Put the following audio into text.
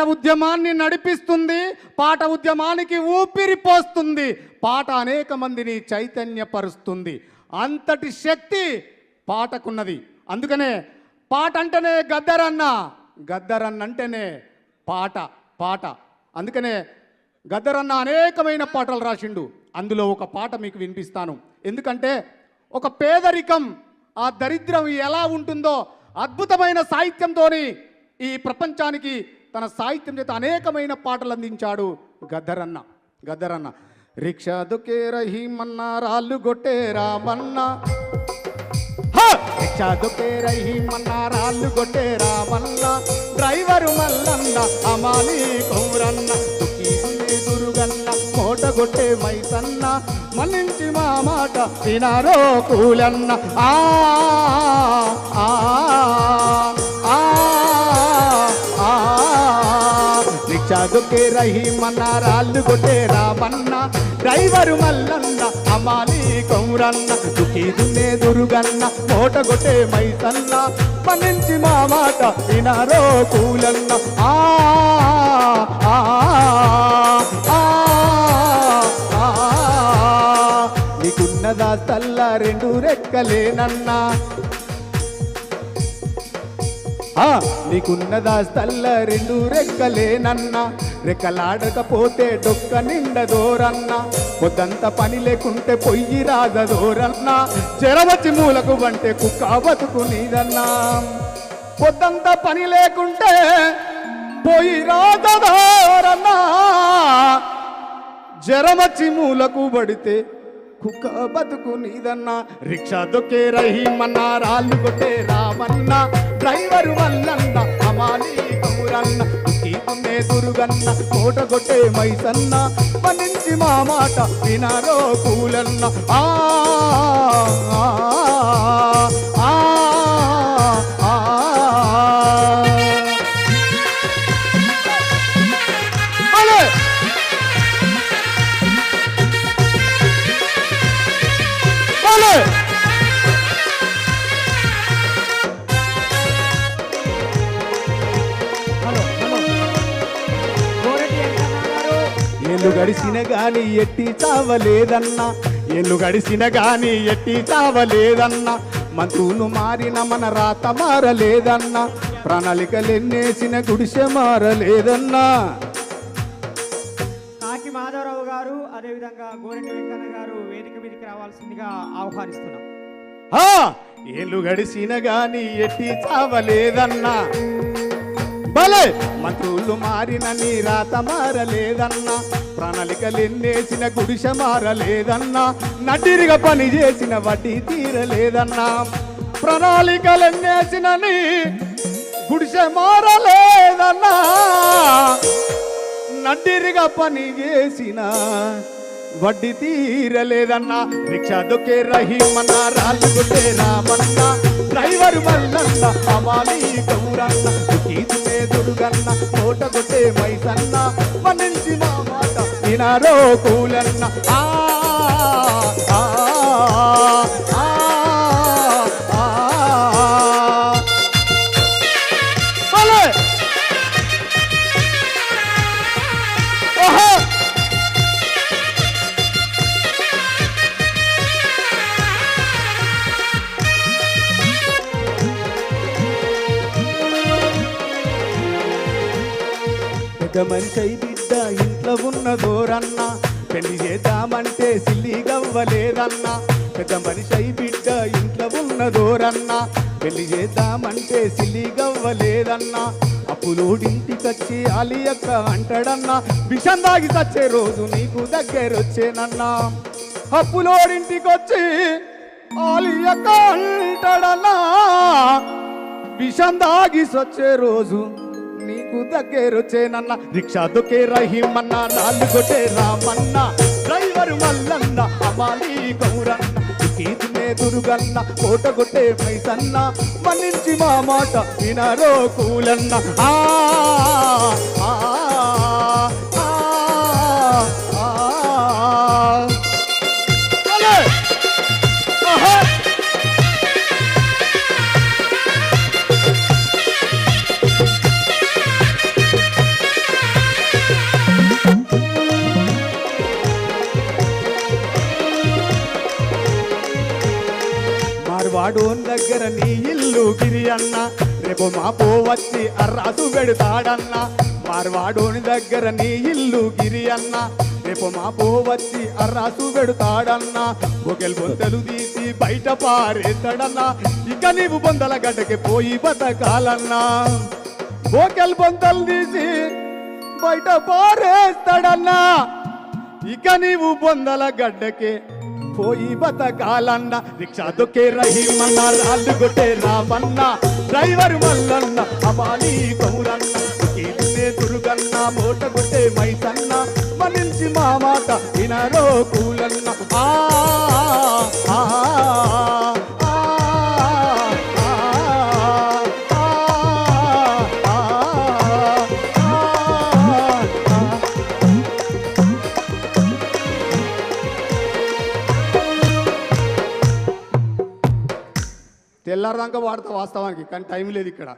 ఉద్యమాన్ని నడిపిస్తుంది పాట ఉద్యమానికి ఊపిరి పోస్తుంది పాట అనేక మందిని చైతన్యపరుస్తుంది. అంతటి శక్తి పాటకున్నది. అందుకనే పాట అంటేనే గద్దరన్న గద్దరన్న అంటేనే పాట పాట. అందుకనే గద్దరన్న అనేకమైన పాటలు రాసిండు. అందులో ఒక పాట మీకు వినిపిస్తాను. ఎందుకంటే ఒక పేదరికం ఆ దరిద్రం ఎలా ఉంటుందో అద్భుతమైన సాహిత్యంతో ఈ ప్రపంచానికి తన సాహిత్యం చేత అనేకమైన పాటలు అందించాడు గద్దరన్న గద్దరన్న. రిక్షా దుకే రహీమన్న రాళ్ళు గొట్టే రామన్న. హ! రిక్షా దుకే రహీమన్న రాళ్ళు గొట్టే రామన్న. డ్రైవరు మల్లన్న అమాలి కౌరన్న దుఃఖీ దురుగన్న కోట కొట్టే మైసన్న మన్నించి మా మాట వినారో కూలన్న ఆ, చదుకే దొక్కే రహీమన్న రాళ్ళు కొట్టే రామన్న డ్రైవరు మల్లన్న అమాలి కౌరన్న దుఃఖీ దున్నే దురుగన్న కోట కొట్టే మైసన్న మన్నించి మా మాట వినారో కూలన్న. ఆ. నీకున్నదా తల్ల రెండు రెక్కలేనన్నా. నీకున్నదా స్థల్ల రెండు రెక్కలేనన్న. రెక్కలాడకపోతే డొక్క నిండదోరన్న పొద్దంత పని లేకుంటే పొయ్యి రాదదోరన్న చెరవచ్చి మూలకు వంటే కుక్క బతుకు నీదన్నా. పొద్దంత పని లేకుంటే పొయ్యి రాదదోరన్నా జరమచ్చి మూలకు పడితే కుక్క బతుకు నీదన్నా రిక్షా దొక్కే రహీమన్న రాళ్ళు కొట్టే రామన్న డ్రైవరు వల్లన్న అమాలి కౌరన్న తీసుకునే దురుగన్న కోట కొట్టే మైసన్న పనించి మా మాట వినరో కూలన్న. ఆ, ఏళ్ళు గడిసిన గాని ఎట్టి చావలేదన్నా. ఏళ్ళు గడిసిన గాని ఎట్టి చావలేదన్నా. మంత్రులు మారిన మన రాత మారలేదన్నా. ప్రణాళికలెన్నేసిన గుడిసె మారలేదన్నా. కాకి మాధవరావు గారు అదేవిధంగా గోరటి వెంకన్న గారు వేదిక మీదకి రావాల్సిందిగా ఆహ్వానిస్తున్నాం. ఏళ్ళు గడిసిన గాని ఎట్టి చావలేదన్నా. భలే! మంత్రులు మారిన నీ రాత మారలేదన్నా. ప్రణాళికలెన్నేసిన గుడిష మారలేదన్నా నటిరిగా పని చేసిన వడ్డీ తీరలేదన్నా. ప్రణాళికలెన్నేసిన నీ గుడిసె మారలేదన్నా నడ్డిరిగా పని చేసిన వడ్డీ తీరలేదన్నా. రిక్షా దొక్కే రహీమన్న రాళ్ళు కొట్టే రామన్న డ్రైవర్ మల్లన్న అమాలి గౌరన్న తీసుకునే దుర్గన్న కోట కొట్టే మైసన్న మన్నించి మామా మాట వినారో కూలన్న ఆ ఆ, ఆ, బిడ్డ ఇంట్లో ఉన్నదోరన్న పెళ్ళి చేద్దామంటే సిల్లిగవ్వలేదన్న పెద్ద మనిషి అయి బిడ్డ ఇంట్లో ఉన్నదోరన్న పెళ్ళి చేద్దామంటే సిల్లి గవ్వలేదన్న అప్పులోడింటికొచ్చి అలియక్క అంటాడన్నా విషం తాగి చచ్చే రోజు నీకు దగ్గరొచ్చేనన్నా అప్పులోడింటికొచ్చి ఆలియక్క అంటాడన్నా విషం దాగి సొచ్చే రోజు నీకు దగ్గరొచ్చేనన్న. రిక్షా దొకే రహీమన్న నాలుగొటే రామన్న. డ్రైవర్ మల్లన్న అమాలి గౌరన్న. కీతునే దురుగన్న కోట కొట్టే మైసన్న. మన్నించి మా మాట వినరో కూలన్న. ఆ, మార్వాడు దగ్గర నీ ఇల్లు గిరి అన్న రేపు మాపో వచ్చి అర్రాసు పెడతాడన్న. మార్వాడోని దగ్గర నీ ఇల్లు గిరి అన్న రేపు మాపో వచ్చి అర్రాసు పెడతాడన్న. ఒకెల్ బొందలు తీసి బయట పారేస్తాడన్నా ఇక నీవు బొందల గడ్డకి పోయి బతకాలన్నా. ఓకెల్ బొందలు తీసి బయట పారేస్తాడన్నా. ఇక నీవు బొందల గడ్డకే పోయి బతకాలన్న రిక్షా దొక్కే రహీమన్న రాళ్ళు కొట్టే రామన్న డ్రైవర్ మల్లన్న అమాలి కౌరన్న కీర్నే దుర్గన్న మూట కొట్టే మైసన్న మనించి మా మాట వినరో కూలన్న. ఆ, తెల్లారదాకా వాడతా వాస్తవానికి కానీ టైం లేదు ఇక్కడ.